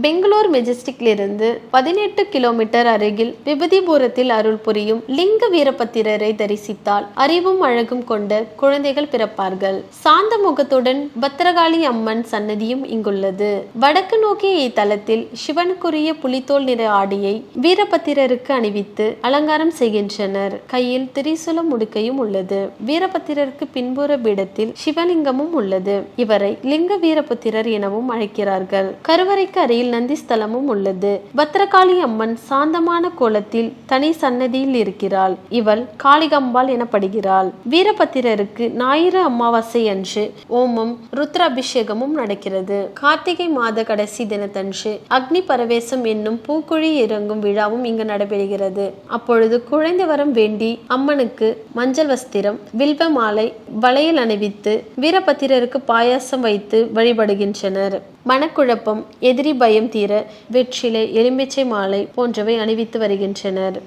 பெங்களூர் மெஜஸ்டிக்கிலிருந்து பதினெட்டு கிலோமீட்டர் அருகில் விபதிபுரத்தில் அருள் புரியும் லிங்க வீரபத்திரரை தரிசித்தால் அறிவும் அழகும் கொண்ட குழந்தைகள் பிறப்பார்கள். சாந்த முகத்துடன் பத்திரகாளி அம்மன் சன்னதியும் இங்குள்ளது. வடக்கு நோக்கிய இத்தலத்தில் சிவனுக்குரிய புலித்தோல் நிற ஆடையை வீரபத்திரருக்கு அணிவித்து அலங்காரம் செய்கின்றனர். கையில் திரிசூலம் முடுக்கையும் உள்ளது. வீரபத்திரருக்கு பின்புற பீடத்தில் சிவலிங்கமும் உள்ளது. இவரை லிங்க வீரபத்திரர் எனவும் அழைக்கிறார்கள். கருவறைக்கு அருகில் நந்தி ஸ்தலமும் உள்ளது. பத்திரகாளி அம்மன் சாந்தமான கோலத்தில் தனி சன்னதியில் இருக்கிறாள். இவள் காளிகம்பாள் எனப்படுகிறாள். வீரபத்திரருக்கு ஞாயிறு அமாவாசை அன்று ஓமம் ருத்ராபிஷேகமும் நடக்கிறது. கார்த்திகை மாத கடைசி தினத்தன்று அக்னி பரவேசம் என்னும் பூக்குழி இறங்கும் விழாவும் இங்கு நடைபெறுகிறது. அப்பொழுது குழந்தை வரம் வேண்டி அம்மனுக்கு மஞ்சள் வஸ்திரம் வில்வ மாலை வளையல் அணிவித்து வீரபத்திரருக்கு பாயாசம் வைத்து வழிபடுகின்றனர். மனக்குழப்பம் எதிரி பயம் தீர வெற்றிலை எலுமிச்சை மாலை போன்றவை அணிவித்து வருகின்றனர்.